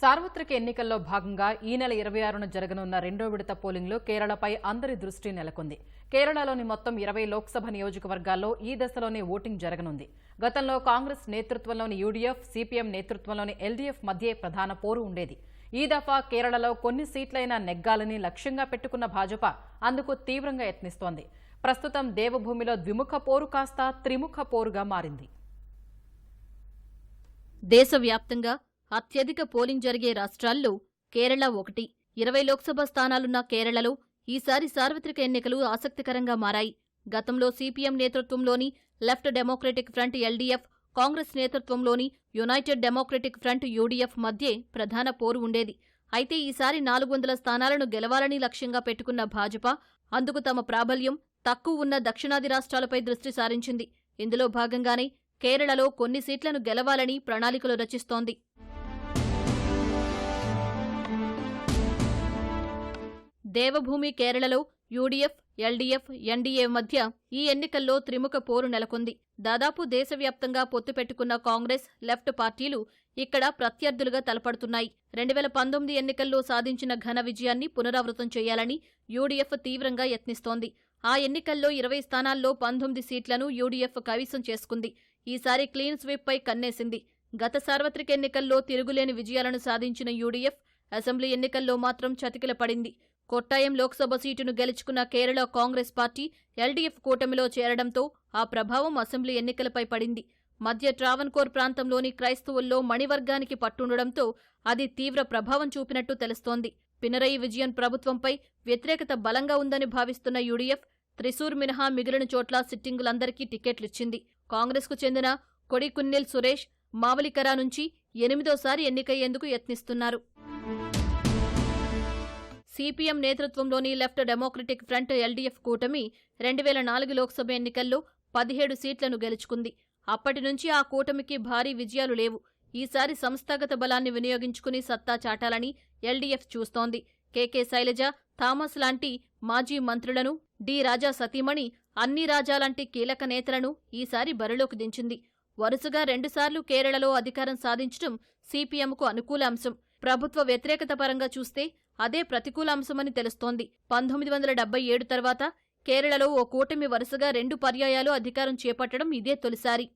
సార్వత్రిక ఎన్నికల్లో భాగంగా ఈ నెల ఇరవై ఆరున జరగనున్న రెండో విడత పోలింగ్లో కేరళపై అందరి దృష్టి నెలకొంది. కేరళలోని మొత్తం ఇరవై లోక్సభ నియోజకవర్గాల్లో ఈ దశలోనే ఓటింగ్ జరగనుంది. గతంలో కాంగ్రెస్ నేతృత్వంలోని యూడీఎఫ్ సిపిఎం నేతృత్వంలోని ఎల్డీఎఫ్ మధ్యే ప్రధాన పోరు ఉండేది. ఈ దఫా కేరళలో కొన్ని సీట్లైనా నెగ్గాలని లక్ష్యంగా పెట్టుకున్న భాజపా అందుకు తీవ్రంగా యత్నిస్తోంది. ప్రస్తుతం దేవభూమిలో ద్విముఖ పోరు కాస్త త్రిముఖ పోరుగా మారింది. దేశవ్యాప్తంగా అత్యధిక పోలింగ్ జరిగే రాష్ట్రాల్లో కేరళ ఒకటి. ఇరవై లోక్సభ స్థానాలున్న కేరళలో ఈసారి సార్వత్రిక ఎన్నికలు ఆసక్తికరంగా మారాయి. గతంలో సిపిఎం నేతృత్వంలోని left democratic front LDF Congress నేతృత్వంలోని యునైటెడ్ డెమోక్రటిక్ ఫ్రంట్ యూడీఎఫ్ మధ్యే ప్రధాన పోరు ఉండేది. అయితే ఈసారి నాలుగు వందల స్థానాలను గెలవాలని లక్ష్యంగా పెట్టుకున్న భాజపా అందుకు తమ ప్రాబల్యం తక్కువ ఉన్న దక్షిణాది రాష్ట్రాలపై దృష్టి సారించింది. ఇందులో భాగంగానే కేరళలో కొన్ని సీట్లను గెలవాలని ప్రణాళికలు రచిస్తోంది. దేవభూమి కేరళలో యూడీఎఫ్ ఎల్డీఎఫ్ ఎన్డీఏ మధ్య ఈ ఎన్నికల్లో త్రిముఖ పోరు నెలకొంది. దాదాపు దేశవ్యాప్తంగా పొత్తు పెట్టుకున్న కాంగ్రెస్ లెఫ్ట్ పార్టీలు ఇక్కడ ప్రత్యర్థులుగా తలపడుతున్నాయి. రెండు వేల పంతొమ్మిది ఎన్నికల్లో సాధించిన ఘన విజయాన్ని పునరావృతం చేయాలని యూడీఎఫ్ తీవ్రంగా యత్నిస్తోంది. ఆ ఎన్నికల్లో ఇరవై స్థానాల్లో పంతొమ్మిది సీట్లను యూడీఎఫ్ కవిసం చేసుకుంది. ఈసారి క్లీన్ స్వీప్పై కన్నేసింది. గత సార్వత్రిక ఎన్నికల్లో తిరుగులేని విజయాలను సాధించిన యూడీఎఫ్ అసెంబ్లీ ఎన్నికల్లో మాత్రం చతికిల పడింది కొట్టాయం లోక్సభ సీటును గెలుచుకున్న కేరళ కాంగ్రెస్ పార్టీ ఎల్డీఎఫ్ కూటమిలో చేరడంతో ఆ ప్రభావం అసెంబ్లీ ఎన్నికలపై పడింది. మధ్య ట్రావన్కోర్ ప్రాంతంలోని క్రైస్తవుల్లో మణివర్గానికి పట్టుండడంతో అది తీవ్ర ప్రభావం చూపినట్టు తెలుస్తోంది. పినరయి విజయన్ ప్రభుత్వంపై వ్యతిరేకత బలంగా ఉందని భావిస్తున్న యూడీఎఫ్ త్రిశూర్ మినహా మిగిలిన చోట్ల సిట్టింగులందరికీ టికెట్లిచ్చింది కాంగ్రెస్కు చెందిన కొడికున్నెల్ సురేష్ మావలికరా నుంచి ఎనిమిదోసారి ఎన్నికయ్యేందుకు యత్నిస్తున్నారు. సిపిఎం నేతృత్వంలోని లెఫ్ట్ డెమోక్రటిక్ ఫ్రంట్ ఎల్డీఎఫ్ కూటమి రెండు వేల నాలుగు లోక్సభ ఎన్నికల్లో పదిహేడు సీట్లను గెలుచుకుంది. అప్పటి నుంచి ఆ కూటమికి భారీ విజయాలు లేవు. ఈసారి సంస్థాగత బలాన్ని వినియోగించుకుని సత్తా చాటాలని ఎల్డీఎఫ్ చూస్తోంది. కేకే శైలజ థామస్ లాంటి మాజీ మంత్రులను డి రాజా సతీమణి అన్ని రాజాలాంటి కీలక నేతలను ఈసారి బరిలోకి దించింది. వరుసగా రెండుసార్లు కేరళలో అధికారం సాధించడం సిపిఎంకు అనుకూల అంశం. ప్రభుత్వ వ్యతిరేకత పరంగా చూస్తే అదే ప్రతికూల అంశమని తెలుస్తోంది. పంతొమ్మిది వందల డెబ్బై ఏడు తర్వాత కేరళలో ఓ కూటమి వరుసగా రెండు పర్యాయాలు అధికారం చేపట్టడం ఇదే తొలిసారి.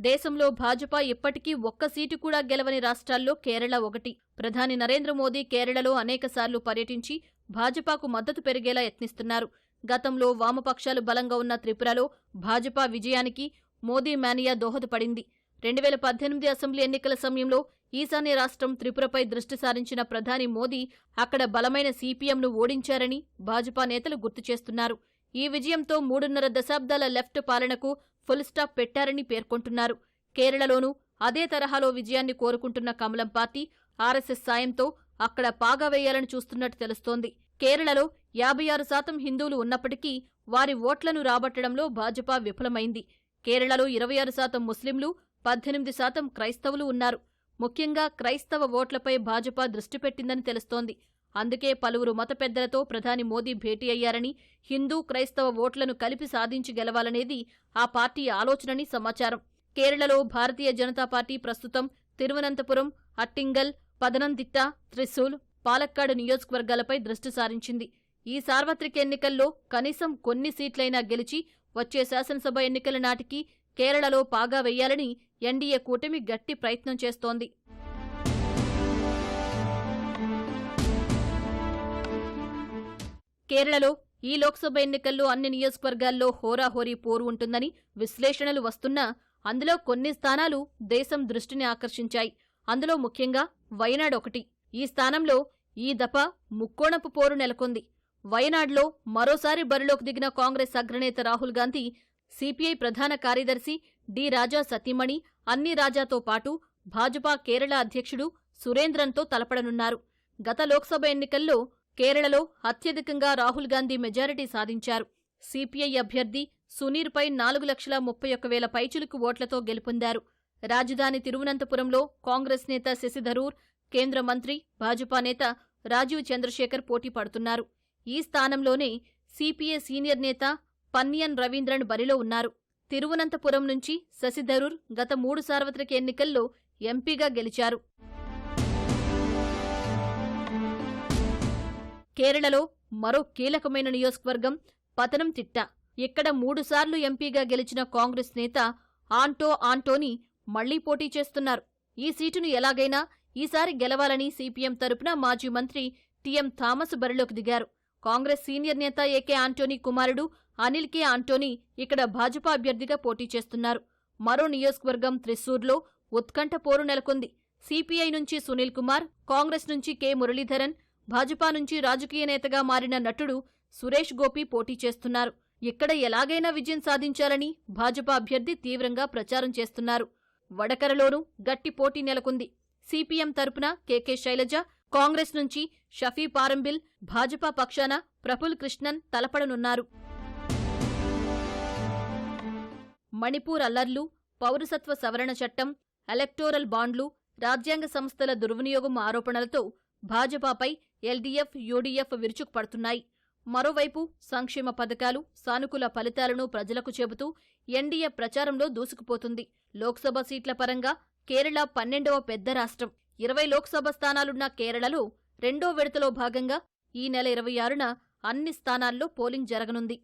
దేశంలో భాజపా ఇప్పటికీ ఒక్క సీటు కూడా గెలవని రాష్ట్రాల్లో కేరళ ఒకటి. ప్రధాని నరేంద్ర మోదీ కేరళలో అనేకసార్లు పర్యటించి భాజపాకు మద్దతు పెరిగేలా యత్నిస్తున్నారు. గతంలో వామపక్షాలు బలంగా ఉన్న త్రిపురలో భాజపా విజయానికి మోదీ మేనియా దోహదపడింది. రెండు వేల పద్దెనిమిది అసెంబ్లీ ఎన్నికల సమయంలో ఈశాన్య రాష్ట్రం త్రిపురపై దృష్టి సారించిన ప్రధాని మోదీ అక్కడ బలమైన సిపిఎంను ఓడించారని భాజపా నేతలు గుర్తు చేస్తున్నారు. ఈ విజయంతో మూడున్నర దశాబ్దాల లెఫ్ట్ పాలనకు ఫుల్ స్టాప్ పెట్టారని పేర్కొంటున్నారు. కేరళలోనూ అదే తరహాలో విజయాన్ని కోరుకుంటున్న కమలం పార్టీ ఆర్ఎస్ఎస్ సాయంతో అక్కడ పాగా వేయాలని చూస్తున్నట్టు తెలుస్తోంది. కేరళలో యాభై ఆరు శాతం హిందువులు ఉన్నప్పటికీ వారి ఓట్లను రాబట్టడంలో భాజపా విఫలమైంది. కేరళలో ఇరవై ఆరు శాతం ముస్లింలు పద్దెనిమిది శాతం క్రైస్తవులు ఉన్నారు. ముఖ్యంగా క్రైస్తవ ఓట్లపై భాజపా దృష్టి పెట్టిందని తెలుస్తోంది. అందుకే పలువురు మత పెద్దలతో ప్రధాని మోదీ భేటీ అయ్యారని హిందూ క్రైస్తవ ఓట్లను కలిపి సాధించి గెలవాలనేది ఆ పార్టీ ఆలోచనని సమాచారం. కేరళలో భారతీయ జనతా పార్టీ ప్రస్తుతం తిరువనంతపురం అట్టింగల్ పదనందిట్ట త్రిశూల్ పాలక్కాడు నియోజకవర్గాలపై దృష్టి సారించింది. ఈ సార్వత్రిక ఎన్నికల్లో కనీసం కొన్ని సీట్లైనా గెలిచి వచ్చే శాసనసభ ఎన్నికల నాటికి కేరళలో పాగా వెయ్యాలని ఎన్డీఏ కూటమి గట్టి ప్రయత్నం చేస్తోంది. కేరళలో ఈ లోక్సభ ఎన్నికల్లో అన్ని నియోజకవర్గాల్లో హోరాహోరీ పోరు ఉంటుందని విశ్లేషణలు వస్తున్నా అందులో కొన్ని స్థానాలు దేశం దృష్టిని ఆకర్షించాయి. అందులో ముఖ్యంగా వయనాడ్ ఒకటి. ఈ స్థానంలో ఈ దఫ ముక్కోణపు పోరు నెలకొంది. వయనాడ్లో మరోసారి బరిలోకి దిగిన కాంగ్రెస్ అగ్రనేత రాహుల్ గాంధీ సిపిఐ ప్రధాన కార్యదర్శి డి రాజా సతీమణి అన్ని రాజాతో పాటు భాజపా కేరళ అధ్యక్షుడు సురేంద్రన్తో తలపడనున్నారు. గత లోక్సభ ఎన్నికల్లో కేరళలో అత్యధికంగా రాహుల్ గాంధీ మెజారిటీ సాధించారు. సిపిఐ అభ్యర్థి సునీర్పై నాలుగు లక్షల ముప్పై ఒక్క వేల పైచులకు ఓట్లతో గెలుపొందారు. రాజధాని తిరువనంతపురంలో కాంగ్రెస్ నేత శశిధరూర్ కేంద్ర మంత్రి భాజపా నేత రాజీవ్ చంద్రశేఖర్ పోటీ పడుతున్నారు. ఈ స్థానంలోనే సిపిఐ సీనియర్ నేత పన్నియన్ రవీంద్రన్ బరిలో ఉన్నారు. తిరువనంతపురం నుంచి శశిధరూర్ గత మూడు సార్వత్రిక ఎన్నికల్లో ఎంపీగా గెలిచారు. కేరళలో మరో కీలకమైన నియోజకవర్గం పతనంతిట్ట ఇక్కడ మూడుసార్లు ఎంపీగా గెలిచిన కాంగ్రెస్ నేత ఆంటో ఆంటోని మళ్ళీ పోటీ చేస్తున్నారు. ఈ సీటును ఎలాగైనా ఈసారి గెలవాలని సిపిఎం తరపున మాజీ మంత్రి టిఎం థామస్ బరిలోకి దిగారు. కాంగ్రెస్ సీనియర్ నేత ఏకే ఆంటోనీ కుమారుడు అనిల్ కే. ఆంటోనీ ఇక్కడ భాజపా అభ్యర్థిగా పోటీ చేస్తున్నారు. మరో నియోజకవర్గం త్రిశూర్లో ఉత్కంఠ పోరు నెలకొంది. సిపిఐ నుంచి సునీల్ కుమార్ కాంగ్రెస్ నుంచి కె. మురళీధరన్ భాజపా నుంచి రాజకీయ నేతగా మారిన నటుడు సురేష్ గోపి పోటీ చేస్తున్నారు. ఇక్కడ ఎలాగైనా విజయం సాధించాలని భాజపా అభ్యర్థి తీవ్రంగా ప్రచారం చేస్తున్నారు. వడకరలోనూ గట్టి పోటీ నెలకొంది. సిపిఎం తరపున కెకే శైలజ కాంగ్రెస్ నుంచి షఫీ పారంబిల్ భాజపా పక్షాన ప్రఫుల్ కృష్ణన్ తలపడనున్నారు. మణిపూర్ అల్లర్లు పౌరసత్వ సవరణ చట్టం ఎలక్టోరల్ బాండ్లు రాజ్యాంగ సంస్థల దుర్వినియోగం ఆరోపణలతో భాజపాపై ఎల్డీఎఫ్ యూడీఎఫ్ విరుచుకుపడుతున్నాయి. మరోవైపు సంక్షేమ పథకాలు సానుకూల ఫలితాలను ప్రజలకు చెబుతూ ఎన్డీఏ ప్రచారంలో దూసుకుపోతుంది. లోక్సభ సీట్ల పరంగా కేరళ పన్నెండవ పెద్ద రాష్ట్రం. ఇరవై లోక్సభ స్థానాలున్న కేరళలో రెండో విడతలో భాగంగా ఈ నెల ఇరవై ఆరున అన్ని స్థానాల్లో పోలింగ్ జరగనుంది.